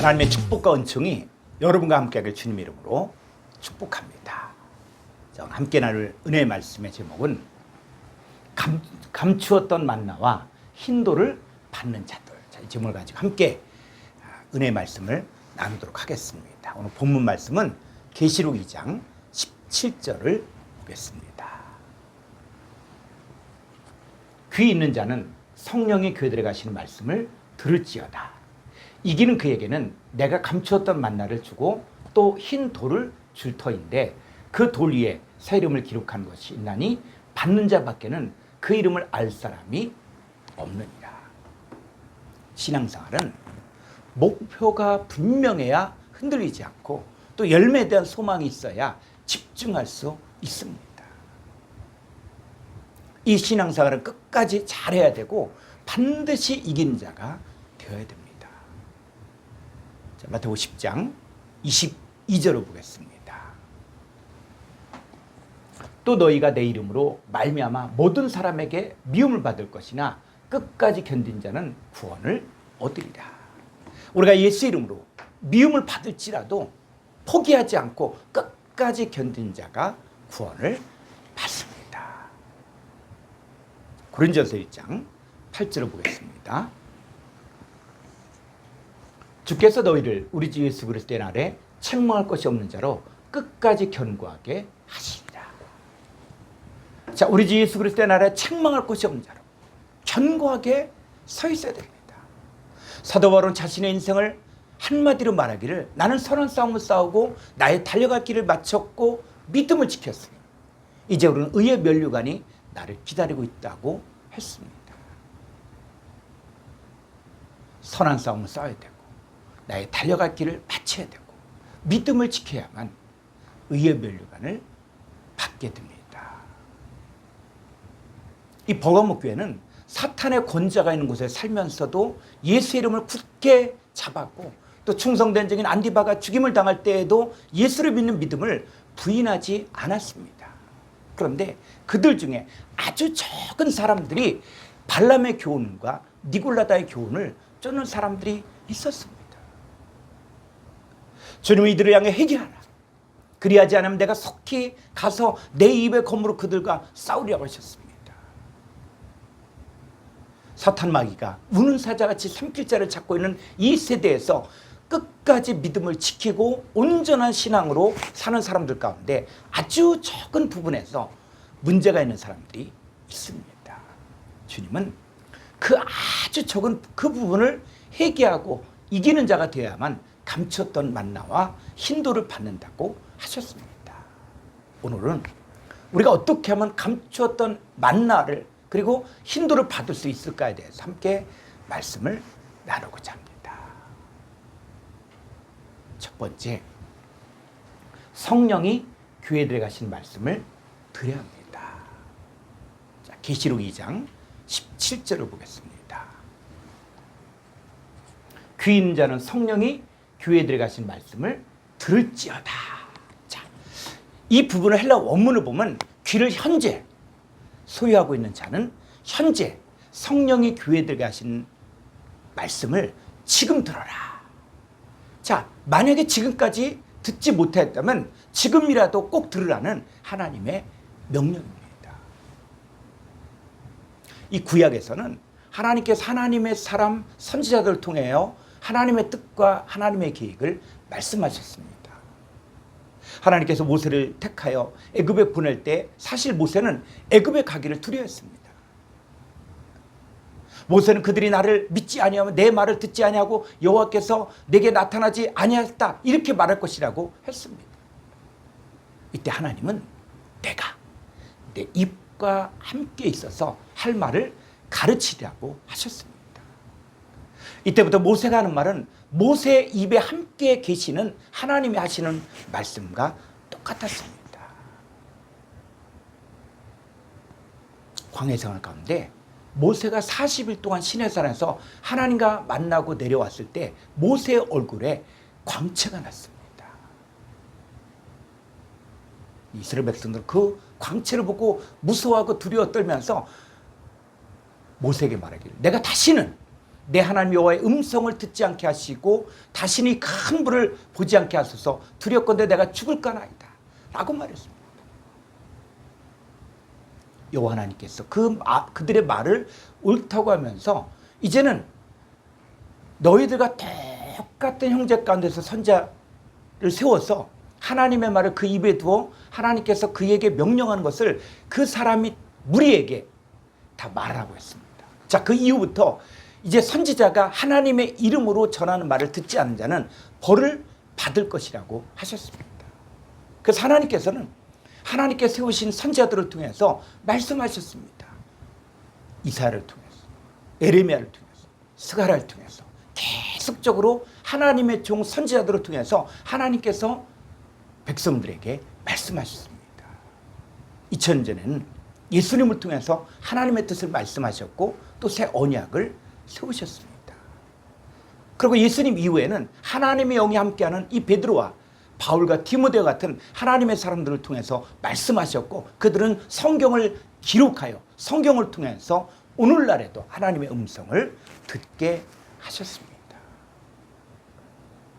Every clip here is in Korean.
하나님의 축복과 은총이 여러분과 함께하길 주님 이름으로 축복합니다. 자, 함께 나눌 은혜의 말씀의 제목은 감, 감추었던 만나와 흰돌을 받는 자들. 자, 이 제목을 가지고 함께 아, 은혜의 말씀을 나누도록 하겠습니다. 오늘 본문 말씀은 계시록 2장 17절을 보겠습니다. 귀 있는 자는 성령의 교회들에 가시는 말씀을 들을지어다. 이기는 그에게는 내가 감추었던 만나를 주고 또 흰 돌을 줄 터인데 그 돌 위에 새 이름을 기록한 것이 있나니 받는 자밖에는 그 이름을 알 사람이 없느니라. 신앙생활은 목표가 분명해야 흔들리지 않고 또 열매에 대한 소망이 있어야 집중할 수 있습니다. 이 신앙생활은 끝까지 잘해야 되고 반드시 이긴 자가 되어야 됩니다. 자, 마태복음 10장 22절을 보겠습니다. 또 너희가 내 이름으로 말미암아 모든 사람에게 미움을 받을 것이나 끝까지 견딘 자는 구원을 얻으리라. 우리가 예수 이름으로 미움을 받을지라도 포기하지 않고 끝까지 견딘 자가 구원을 받습니다. 고린전서 1장 8절을 보겠습니다. 주께서 너희를 우리 주 예수 그리스도의 날에 책망할 것이 없는 자로 끝까지 견고하게 하시리라. 자, 우리 주 예수 그리스도의 날에 책망할 것이 없는 자로 견고하게 서 있어야 됩니다. 사도 바울은 자신의 인생을 한마디로 말하기를 나는 선한 싸움을 싸우고 나의 달려갈 길을 마쳤고 믿음을 지켰으니 이제 우리는 의의 면류관이 나를 기다리고 있다고 했습니다. 선한 싸움을 싸워야 되고 나의 달려갈 길을 마쳐야 되고 믿음을 지켜야만 의의 면류관을 받게 됩니다. 이 버가목 교회는 사탄의 권자가 있는 곳에 살면서도 예수 이름을 굳게 잡았고 또 충성된 적인 안디바가 죽임을 당할 때에도 예수를 믿는 믿음을 부인하지 않았습니다. 그런데 그들 중에 아주 적은 사람들이 발람의 교훈과 니골라다의 교훈을 쫓는 사람들이 있었습니다. 주님은 이들을 향해 회개하라. 그리하지 않으면 내가 속히 가서 내 입의 검으로 그들과 싸우려고 하셨습니다. 사탄 마귀가 우는 사자같이 삼킬자를 찾고 있는 이 세대에서 끝까지 믿음을 지키고 온전한 신앙으로 사는 사람들 가운데 아주 적은 부분에서 문제가 있는 사람들이 있습니다. 주님은 그 아주 적은 그 부분을 회개하고 이기는 자가 되어야만 감췄던 만나와 힌도를 받는다고 하셨습니다. 오늘은 우리가 어떻게 하면 감추었던 만나를 그리고 힌도를 받을 수 있을까에 대해서 함께 말씀을 나누고자 합니다. 첫 번째, 성령이 교회들에 가신 말씀을 드려야 합니다. 자, 계시록 2장 17절을 보겠습니다. 귀 있는 자는 성령이 교회들에 가신 말씀을 들을지어다. 자, 이 부분을 헬라 원문을 보면 귀를 현재 소유하고 있는 자는 현재 성령이 교회들에 가신 말씀을 지금 들어라. 자, 만약에 지금까지 듣지 못했다면 지금이라도 꼭 들으라는 하나님의 명령입니다. 이 구약에서는 하나님께서 하나님의 사람 선지자들을 통하여 하나님의 뜻과 하나님의 계획을 말씀하셨습니다. 하나님께서 모세를 택하여 애굽에 보낼 때 사실 모세는 애굽에 가기를 두려워했습니다. 모세는 그들이 나를 믿지 아니하면 내 말을 듣지 아니하고 여호와께서 내게 나타나지 아니하였다 이렇게 말할 것이라고 했습니다. 이때 하나님은 내가 내 입과 함께 있어서 할 말을 가르치라고 하셨습니다. 이때부터 모세가 하는 말은 모세 입에 함께 계시는 하나님이 하시는 말씀과 똑같았습니다. 광해 생활 가운데 모세가 40일 동안 시내산에서 하나님과 만나고 내려왔을 때 모세의 얼굴에 광채가 났습니다. 이스라엘 백성들은 그 광채를 보고 무서워하고 두려워 떨면서 모세에게 말하기를 내가 다시는 내 하나님 여호와의 음성을 듣지 않게 하시고 다시는 큰 불을 보지 않게 하소서 두렵건대 내가 죽을까나이다 라고 말했습니다. 여호와 하나님께서 그 마, 그들의 말을 옳다고 하면서 이제는 너희들과 똑같은 형제 가운데서 선자를 세워서 하나님의 말을 그 입에 두어 하나님께서 그에게 명령하는 것을 그 사람이 무리에게 다 말하고 했습니다. 자, 그 이후부터 이제 선지자가 하나님의 이름으로 전하는 말을 듣지 않는 자는 벌을 받을 것이라고 하셨습니다. 그래서 하나님께서는 하나님께 세우신 선지자들을 통해서 말씀하셨습니다. 이사야를 통해서, 에레미야를 통해서, 스가라를 통해서 계속적으로 하나님의 종 선지자들을 통해서 하나님께서 백성들에게 말씀하셨습니다. 2000년에는 예수님을 통해서 하나님의 뜻을 말씀하셨고 또 새 언약을 세우셨습니다. 그리고 예수님 이후에는 하나님의 영이 함께하는 이 베드로와 바울과 디모데 같은 하나님의 사람들을 통해서 말씀하셨고 그들은 성경을 기록하여 성경을 통해서 오늘날에도 하나님의 음성을 듣게 하셨습니다.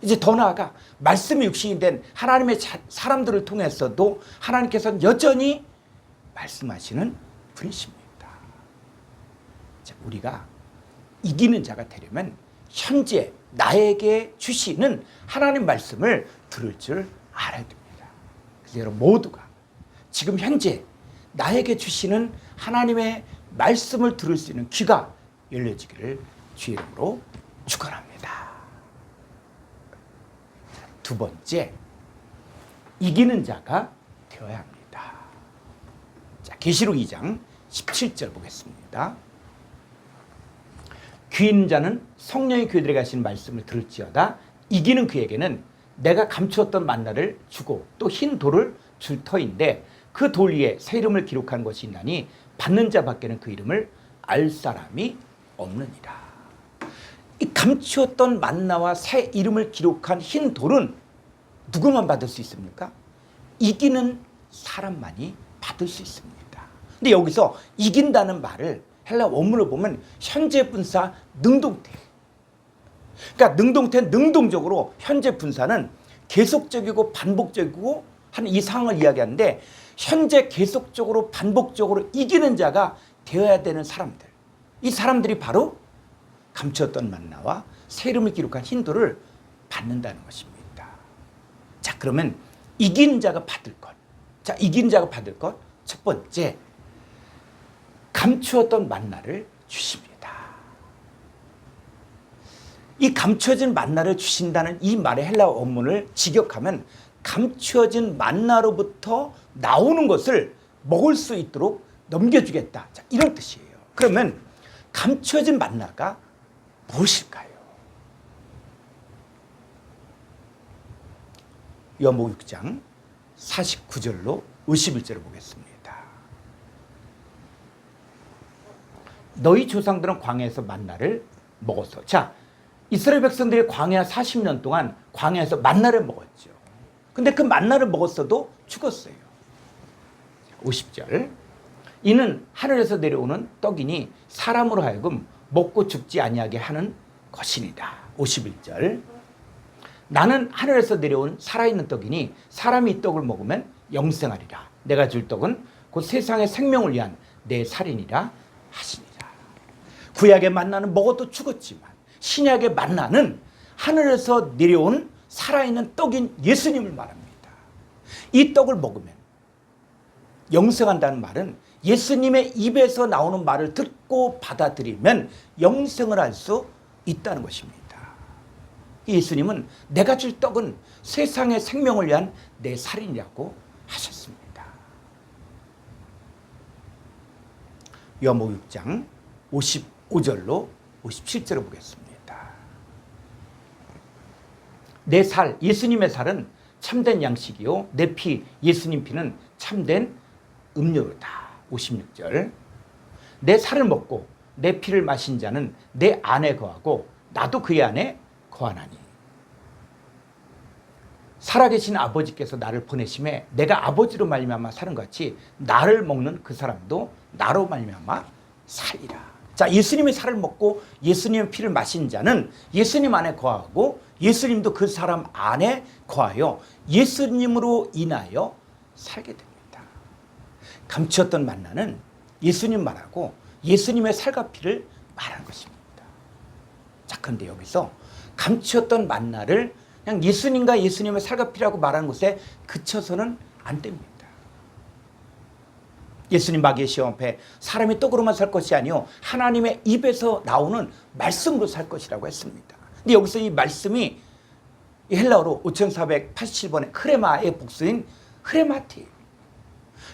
이제 더 나아가 말씀이 육신이 된 하나님의 자, 사람들을 통해서도 하나님께서는 여전히 말씀하시는 분이십니다. 자, 우리가 이기는 자가 되려면 현재 나에게 주시는 하나님 말씀을 들을 줄 알아야 됩니다. 그래서 여러분 모두가 지금 현재 나에게 주시는 하나님의 말씀을 들을 수 있는 귀가 열려지기를 주의 이름으로 축원합니다. 두 번째, 이기는 자가 되어야 합니다. 자, 계시록 2장 17절 보겠습니다. 귀 있는 자는 성령의 교회 들에 가시는 말씀을 들을지어다 이기는 그에게는 내가 감추었던 만나를 주고 또 흰 돌을 줄 터인데 그 돌 위에 새 이름을 기록한 것이 있나니 받는 자밖에는 그 이름을 알 사람이 없느니라. 이 감추었던 만나와 새 이름을 기록한 흰 돌은 누구만 받을 수 있습니까? 이기는 사람만이 받을 수 있습니다. 근데 여기서 이긴다는 말을 헬라 원문을 보면 현재 분사 능동태. 그러니까 능동태 능동적으로 현재 분사는 계속적이고 반복적이고 하는 이 상황을 이야기하는데 현재 계속적으로 반복적으로 이기는 자가 되어야 되는 사람들. 이 사람들이 바로 감추었던 만나와 새 이름을 기록한 힌도를 받는다는 것입니다. 자, 그러면 이긴 자가 받을 것. 자, 이긴 자가 받을 것. 첫 번째, 감추었던 만나를 주십니다. 이 감추어진 만나를 주신다는 이 말의 헬라 원문을 직역하면 감추어진 만나로부터 나오는 것을 먹을 수 있도록 넘겨주겠다. 자, 이런 뜻이에요. 그러면 감추어진 만나가 무엇일까요? 요한복음 6장 49절로 51절을 보겠습니다. 너희 조상들은 광야에서 만나를 먹었어. 자, 이스라엘 백성들이 광야 40년 동안 광야에서 만나를 먹었죠. 근데 그 만나를 먹었어도 죽었어요. 50절. 이는 하늘에서 내려오는 떡이니 사람으로 하여금 먹고 죽지 아니하게 하는 것이니다. 51절. 나는 하늘에서 내려온 살아있는 떡이니 사람이 이 떡을 먹으면 영생하리라. 내가 줄 떡은 곧 세상의 생명을 위한 내 살인이라 하시니라. 구약의 만나는 먹어도 죽었지만 신약의 만나는 하늘에서 내려온 살아있는 떡인 예수님을 말합니다. 이 떡을 먹으면 영생한다는 말은 예수님의 입에서 나오는 말을 듣고 받아들이면 영생을 할 수 있다는 것입니다. 예수님은 내가 줄 떡은 세상의 생명을 위한 내 살인이라고 하셨습니다. 요한복음 6장 55절로 57절을 보겠습니다. 내 살, 예수님의 살은 참된 양식이요. 내 피, 예수님 피는 참된 음료로다. 56절. 내 살을 먹고 내 피를 마신 자는 내 안에 거하고 나도 그의 안에 거하나니. 살아계신 아버지께서 나를 보내심에 내가 아버지로 말미암아 사는 것 같이 나를 먹는 그 사람도 나로 말미암아 살리라. 자, 예수님의 살을 먹고 예수님의 피를 마신 자는 예수님 안에 거하고 예수님도 그 사람 안에 거하여 예수님으로 인하여 살게 됩니다. 감추었던 만나는 예수님 말하고 예수님의 살과 피를 말하는 것입니다. 자, 그런데 여기서 감추었던 만나를 그냥 예수님과 예수님의 살과 피라고 말하는 것에 그쳐서는 안 됩니다. 예수님 마귀의 시험 앞에 사람이 떡으로만 살 것이 아니요 하나님의 입에서 나오는 말씀으로 살 것이라고 했습니다. 근데 여기서 이 말씀이 헬라어로 5487번의 크레마의 복수인 크레마티.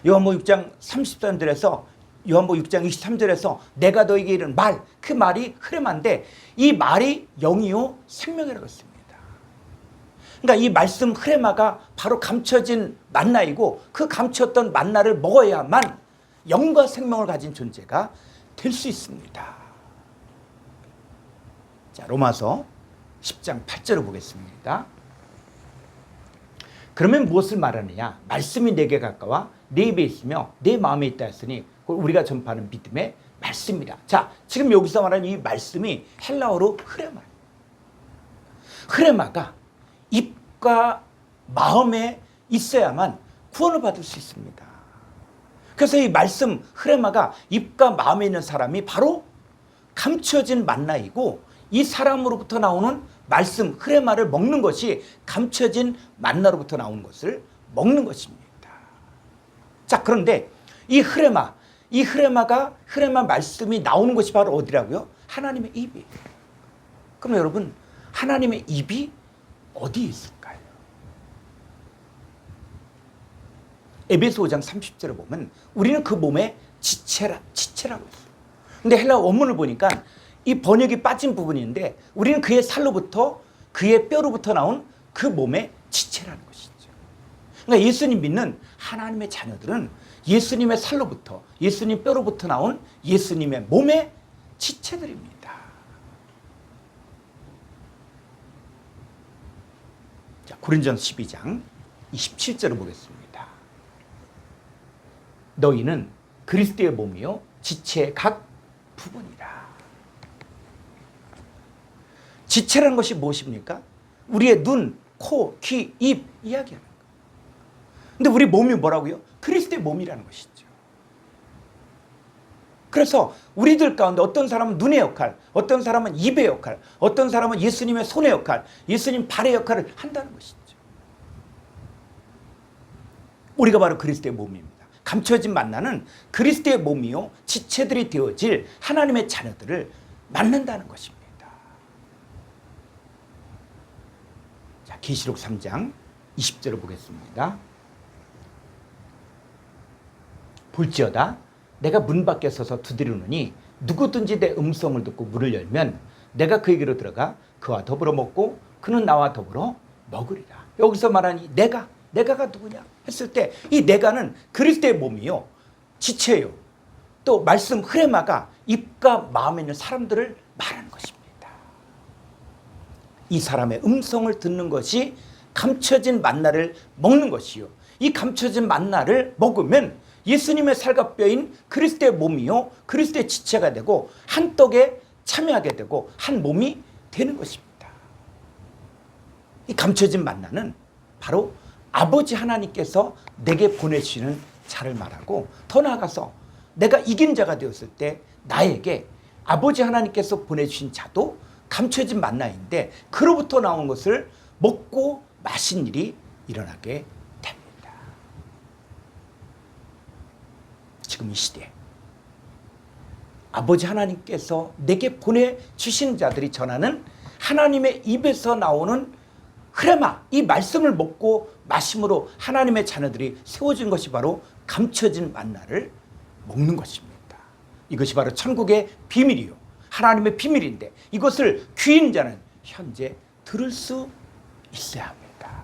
요한복 6장 30절에서 요한복 6장 23절에서 내가 너에게 이른 말, 그 말이 크레마인데 이 말이 영이요 생명이라고 했습니다. 그러니까 이 말씀 흐레마가 바로 감춰진 만나이고 그 감췄던 만나를 먹어야만 영과 생명을 가진 존재가 될 수 있습니다. 자, 로마서 10장 8절을 보겠습니다. 그러면 무엇을 말하느냐? 말씀이 내게 가까워 내 입에 있으며 내 마음에 있다 했으니 우리가 전파하는 믿음의 말씀이라. 자, 지금 여기서 말하는 이 말씀이 헬라어로 흐레마. 흐레마가 입과 마음에 있어야만 구원을 받을 수 있습니다. 그래서 이 말씀 흐레마가 입과 마음에 있는 사람이 바로 감춰진 만나이고 이 사람으로부터 나오는 말씀 흐레마를 먹는 것이 감춰진 만나로부터 나오는 것을 먹는 것입니다. 자, 그런데 이 흐레마, 이 흐레마가 흐레마 말씀이 나오는 것이 바로 어디라고요? 하나님의 입이에요. 그럼 여러분, 하나님의 입이 어디에 있을까요? 에베소 5장 30절을 보면 우리는 그 몸에 지체라, 지체라고 했어요. 근데 헬라 원문을 보니까 이 번역이 빠진 부분인데 우리는 그의 살로부터 그의 뼈로부터 나온 그 몸의 지체라는 것이죠. 그러니까 예수님 믿는 하나님의 자녀들은 예수님의 살로부터 예수님 뼈로부터 나온 예수님의 몸의 지체들입니다. 자, 고린전 12장 27절을 보겠습니다. 너희는 그리스도의 몸이요 지체의 각 부분이라. 지체라는 것이 무엇입니까? 우리의 눈, 코, 귀, 입 이야기하는 거. 근데 우리 몸이 뭐라고요? 그리스도의 몸이라는 것이죠. 그래서 우리들 가운데 어떤 사람은 눈의 역할, 어떤 사람은 입의 역할, 어떤 사람은 예수님의 손의 역할, 예수님 발의 역할을 한다는 것이죠. 우리가 바로 그리스도의 몸입니다. 감춰진 만나는 그리스도의 몸이요 지체들이 되어질 하나님의 자녀들을 만난다는 것입니다. 자, 계시록 3장 20절을 보겠습니다. 볼지어다 내가 문 밖에 서서 두드리노니 누구든지 내 음성을 듣고 문을 열면 내가 그에게로 들어가 그와 더불어 먹고 그는 나와 더불어 먹으리라. 여기서 말하는 이 내가 내가가 누구냐 했을 때 이 내가는 그리스도의 몸이요 지체요 또 말씀 흐레마가 입과 마음에 있는 사람들을 말하는 것입니다. 이 사람의 음성을 듣는 것이 감춰진 만나를 먹는 것이요. 이 감춰진 만나를 먹으면 예수님의 살과 뼈인 그리스도의 몸이요 그리스도의 지체가 되고 한 떡에 참여하게 되고 한 몸이 되는 것입니다. 이 감춰진 만나는 바로 아버지 하나님께서 내게 보내주시는 자를 말하고 더 나아가서 내가 이긴 자가 되었을 때 나에게 아버지 하나님께서 보내주신 자도 감춰진 만나인데 그로부터 나온 것을 먹고 마신 일이 일어나게 됩니다. 지금 이 시대 아버지 하나님께서 내게 보내주신 자들이 전하는 하나님의 입에서 나오는 흐레마 이 말씀을 먹고 마심으로 하나님의 자녀들이 세워진 것이 바로 감춰진 만나를 먹는 것입니다. 이것이 바로 천국의 비밀이요. 하나님의 비밀인데 이것을 귀인 자는 현재 들을 수 있어야 합니다.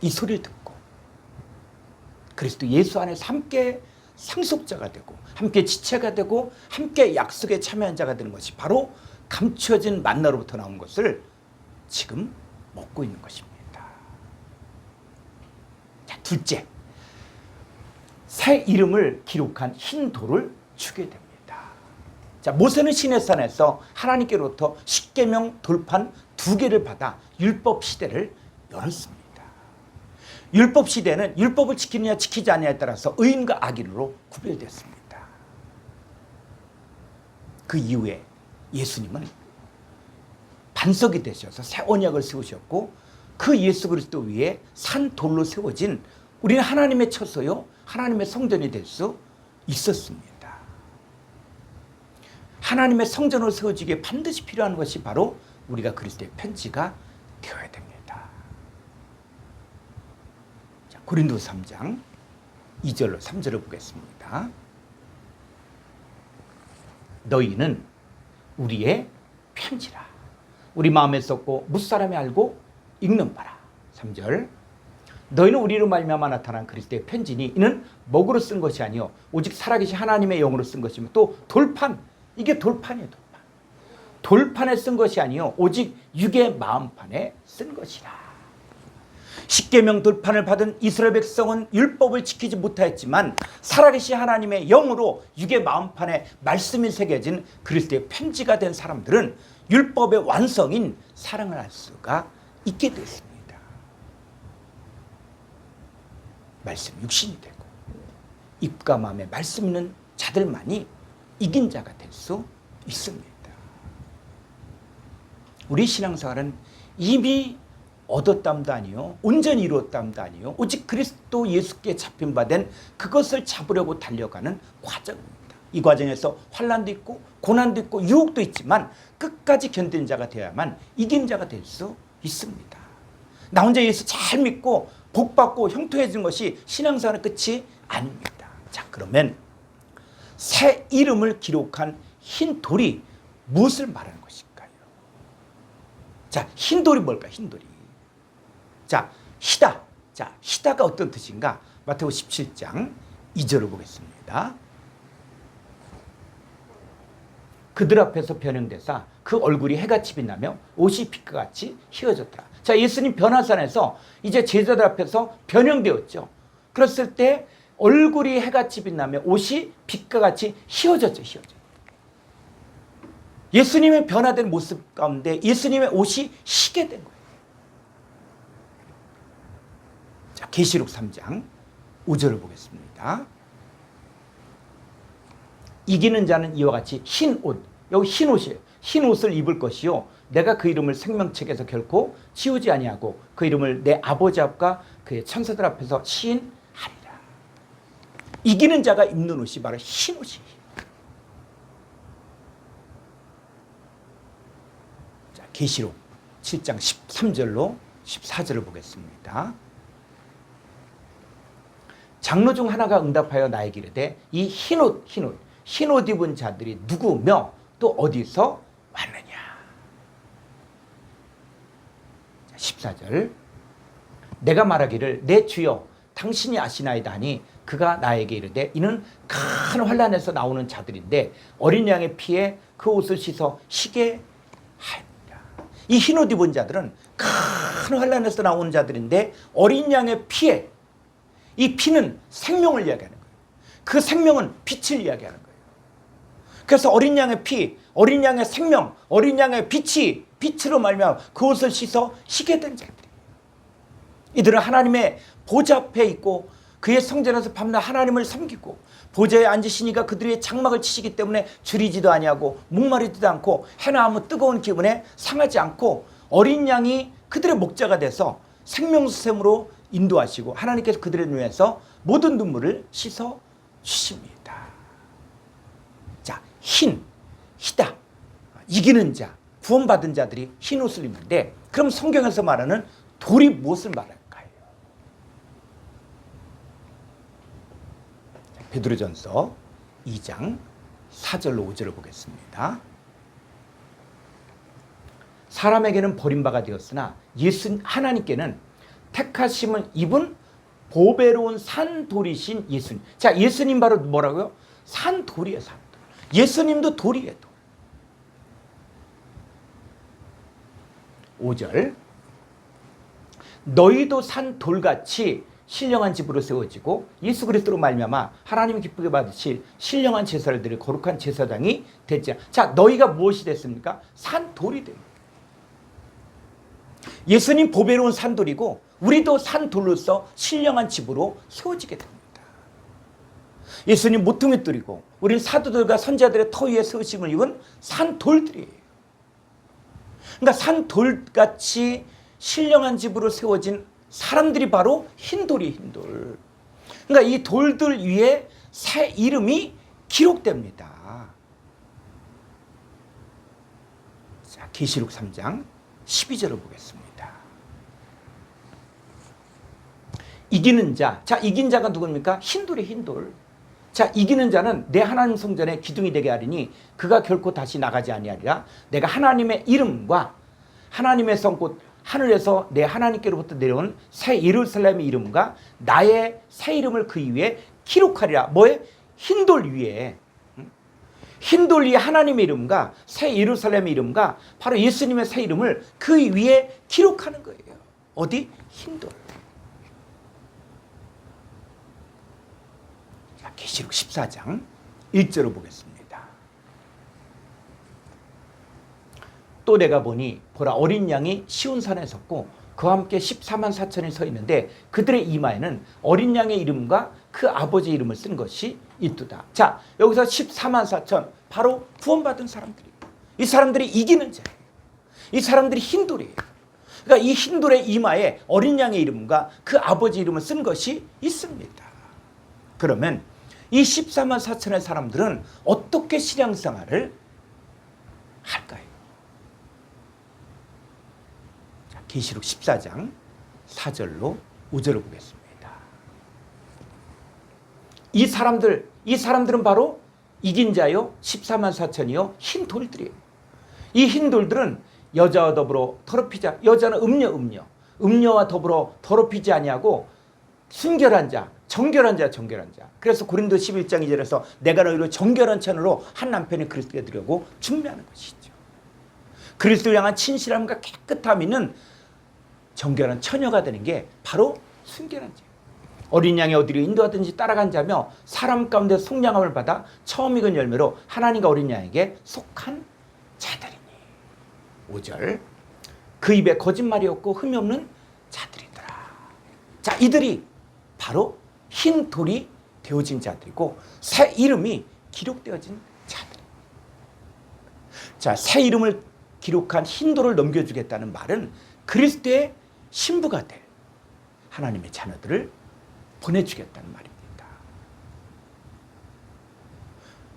이 소리를 듣고 그리스도 예수 안에서 함께 상속자가 되고 함께 지체가 되고 함께 약속에 참여한 자가 되는 것이 바로 감춰진 만나로부터 나온 것을 지금 먹고 있는 것입니다. 자, 둘째. 새 이름을 기록한 흰 돌을 주게 됩니다. 자, 모세는 시내산에서 하나님께로부터 십계명 돌판 두 개를 받아 율법 시대를 열었습니다. 율법 시대는 율법을 지키느냐 지키지 않느냐에 따라서 의인과 악인으로 구별됐습니다. 그 이후에 예수님은 반석이 되셔서 새 언약을 세우셨고 그 예수 그리스도 위에 산 돌로 세워진 우리는 하나님의 처소요 하나님의 성전이 될 수 있었습니다. 하나님의 성전으로 세워지기에 반드시 필요한 것이 바로 우리가 그리스도의 편지가 되어야 됩니다. 자, 고린도 3장 2절로 3절을 보겠습니다. 너희는 우리의 편지라. 우리 마음에 썼고 무사람이 알고 읽는 바라. 3절. 너희는 우리로 말미암아 나타난 그리스도의 편지니 이는 먹으로 쓴 것이 아니요 오직 살아계신 하나님의 영으로 쓴 것이며 또 돌판 이게 돌판이에요 돌판 돌판에 쓴 것이 아니요 오직 육의 마음판에 쓴 것이라 십계명 돌판을 받은 이스라엘 백성은 율법을 지키지 못하였지만 살아계신 하나님의 영으로 육의 마음판에 말씀이 새겨진 그리스도의 편지가 된 사람들은 율법의 완성인 사랑을 할 수가 있게 됐습니다. 말씀 육신이 되고 입과 마음에 말씀 있는 자들만이 이긴 자가 될 수 있습니다. 우리 신앙생활은 이미 얻었담도 아니요 온전히 이루었담도 아니요 오직 그리스도 예수께 잡힌 바 된 그것을 잡으려고 달려가는 과정입니다. 이 과정에서 환란도 있고 고난도 있고 유혹도 있지만 끝까지 견딘 자가 되어야만 이긴 자가 될 수 있습니다. 나 혼자 예수 잘 믿고 복 받고 형통해진 것이 신앙생활의 끝이 아닙니다. 자, 그러면 새 이름을 기록한 흰 돌이 무엇을 말하는 것일까요? 자, 흰 돌이 뭘까? 흰 돌이. 자, 희다. 자, 희다가 어떤 뜻인가? 마태오 17장 2절을 보겠습니다. 그들 앞에서 변형되사 그 얼굴이 해같이 빛나며 옷이 빛과 같이 휘어졌더라. 자, 예수님 변화산에서 이제 제자들 앞에서 변형되었죠. 그랬을 때 얼굴이 해같이 빛나며 옷이 빛과 같이 휘어졌죠, 휘어져. 예수님의 변화된 모습 가운데 예수님의 옷이 희게 된 거예요. 자, 계시록 3장 5절을 보겠습니다. 이기는 자는 이와 같이 흰 옷, 여기 흰 옷이에요. 흰 옷을 입을 것이요. 내가 그 이름을 생명책에서 결코 지우지 아니하고 그 이름을 내 아버지 앞과 그의 천사들 앞에서 시인하리라. 이기는 자가 입는 옷이 바로 흰 옷이에요. 자, 계시록 7장 13절로 14절을 보겠습니다. 장로 중 하나가 응답하여 나에게 이르되 이 흰옷 흰옷 흰옷 입은 자들이 누구며 또 어디서 왔느냐 14절 내가 말하기를 내 주여 당신이 아시나이다 하니 그가 나에게 이르되 이는 큰 환란에서 나오는 자들인데 어린 양의 피에 그 옷을 씻어 시게 하였다 이 흰옷 입은 자들은 큰 환란에서 나오는 자들인데 어린 양의 피에 이 피는 생명을 이야기하는 거예요. 그 생명은 빛을 이야기하는 거예요. 그래서 어린 양의 피, 어린 양의 생명, 어린 양의 빛이 빛으로 말면 그것을 씻어 시게 된 자들이. 이들은 하나님의 보좌 앞에 있고 그의 성전에서 밤낮 하나님을 섬기고 보좌에 앉으시니까 그들의 장막을 치시기 때문에 줄이지도 아니하고 목마르지도 않고 해나 아무 뜨거운 기분에 상하지 않고 어린 양이 그들의 목자가 돼서 생명수샘으로 인도하시고 하나님께서 그들의 눈에서 모든 눈물을 씻어 주십니다. 자, 흰, 희다, 이기는 자, 구원받은 자들이 흰 옷을 입는데 그럼 성경에서 말하는 돌이 무엇을 말할까요? 베드로전서 2장 4절로 5절을 보겠습니다. 사람에게는 버림바가 되었으나 예수 하나님께는 택하심을 입은 보배로운 산돌이신 예수님. 자, 예수님 바로 뭐라고요? 산돌이에요, 산돌. 예수님도 돌이에요, 돌. 5절. 너희도 산 돌같이 신령한 집으로 세워지고 예수 그리스도로 말미암아 하나님 기쁘게 받으실 신령한 제사들이 거룩한 제사장이 됐지. 자, 너희가 무엇이 됐습니까? 산 돌이 됩니다. 예수님 보배로운 산 돌이고 우리도 산 돌로서 신령한 집으로 세워지게 됩니다. 예수님 모퉁이 돌이고 우리 사도들과 선자들의 터 위에 세우심을 입은 산돌들이에요. 그러니까 산돌같이 신령한 집으로 세워진 사람들이 바로 흰돌이 흰돌. 그러니까 이 돌들 위에 새 이름이 기록됩니다. 자, 계시록 3장 12절을 보겠습니다. 이기는 자. 자, 이긴 자가 누굽니까? 흰돌이 흰돌. 자, 이기는 자는 내 하나님 성전에 기둥이 되게 하리니 그가 결코 다시 나가지 아니하리라. 내가 하나님의 이름과 하나님의 성꽃 하늘에서 내 하나님께로부터 내려온 새 예루살렘의 이름과 나의 새 이름을 그 위에 기록하리라. 뭐에? 흰 돌 위에. 흰 돌 위에 하나님의 이름과 새 예루살렘의 이름과 바로 예수님의 새 이름을 그 위에 기록하는 거예요. 어디? 흰 돌. 자, 계시록 14장 1절을 보겠습니다. 또 내가 보니 보라 어린 양이 시온 산에 섰고 그와 함께 14만 4천이 서 있는데 그들의 이마에는 어린 양의 이름과 그 아버지 이름을 쓴 것이 있도다. 자, 여기서 14만 4천 바로 구원받은 사람들이에요. 이 사람들이 이기는 자예요. 이 사람들이 흰돌이에요. 그러니까 이 흰돌의 이마에 어린 양의 이름과 그 아버지 이름을 쓴 것이 있습니다. 그러면 이 14만 4천의 사람들은 어떻게 신앙생활을 할까요? 자, 계시록 14장 4절로 5절을 보겠습니다. 이 사람들, 이 사람들은 바로 이긴 자요, 14만 4천이요, 흰 돌들이에요. 이 흰 돌들은 여자와 더불어 더럽히지 않- 여자는 음녀 음녀 음녀와 더불어 더럽히지 아니하고 순결한 자 정결한 자 정결한 자. 그래서 고린도 11장 2절에서 내가 너희를 정결한 천으로 한 남편이 그리스도에 드려고 준비하는 것이죠. 그리스도를 향한 친실함과 깨끗함이는 정결한 처녀가 되는 게 바로 순결한 자 어린 양이 어디로 인도하든지 따라간 자며 사람 가운데 속량함을 받아 처음 익은 열매로 하나님과 어린 양에게 속한 자들이니. 5절. 그 입에 거짓말이 없고 흠이 없는 자들이더라. 자, 이들이 바로 흰 돌이 되어진 자들이고 새 이름이 기록되어진 자들. 자, 새 이름을 기록한 흰 돌을 넘겨주겠다는 말은 그리스도의 신부가 될 하나님의 자녀들을 보내주겠다는 말입니다.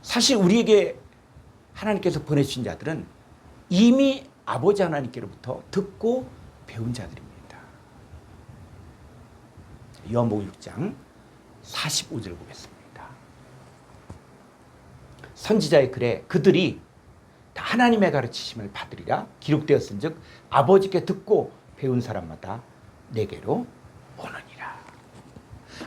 사실 우리에게 하나님께서 보내주신 자들은 이미 아버지 하나님께로부터 듣고 배운 자들입니다. 요한복음 6장 45절 보겠습니다. 선지자의 글에 그들이 다 하나님의 가르치심을 받으리라 기록되었은즉 아버지께 듣고 배운 사람마다 내게로 오느니라.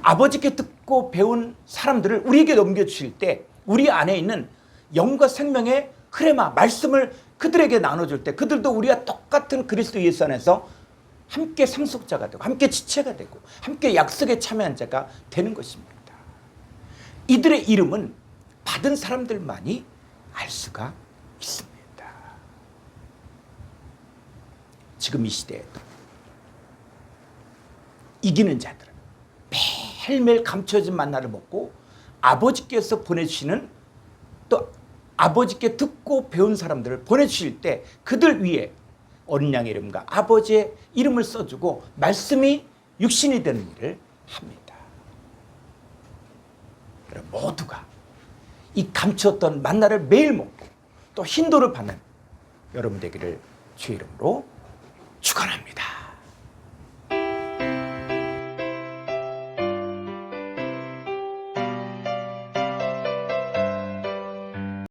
아버지께 듣고 배운 사람들을 우리에게 넘겨 주실 때 우리 안에 있는 영과 생명의 흐레마 말씀을 그들에게 나눠 줄 때 그들도 우리와 똑같은 그리스도 예수 안에서 함께 상속자가 되고 함께 지체가 되고 함께 약속에 참여한 자가 되는 것입니다. 이들의 이름은 받은 사람들만이 알 수가 있습니다. 지금 이 시대에도 이기는 자들은 매일매일 감춰진 만나를 먹고 아버지께서 보내주시는 또 아버지께 듣고 배운 사람들을 보내주실 때 그들 위에 어린 양의 이름과 아버지의 이름을 써주고 말씀이 육신이 되는 일을 합니다. 여러분 모두가 이 감추었던 만나를 매일 먹고 또 흰도를 받는 여러분 되기를 주의 이름으로 축원합니다.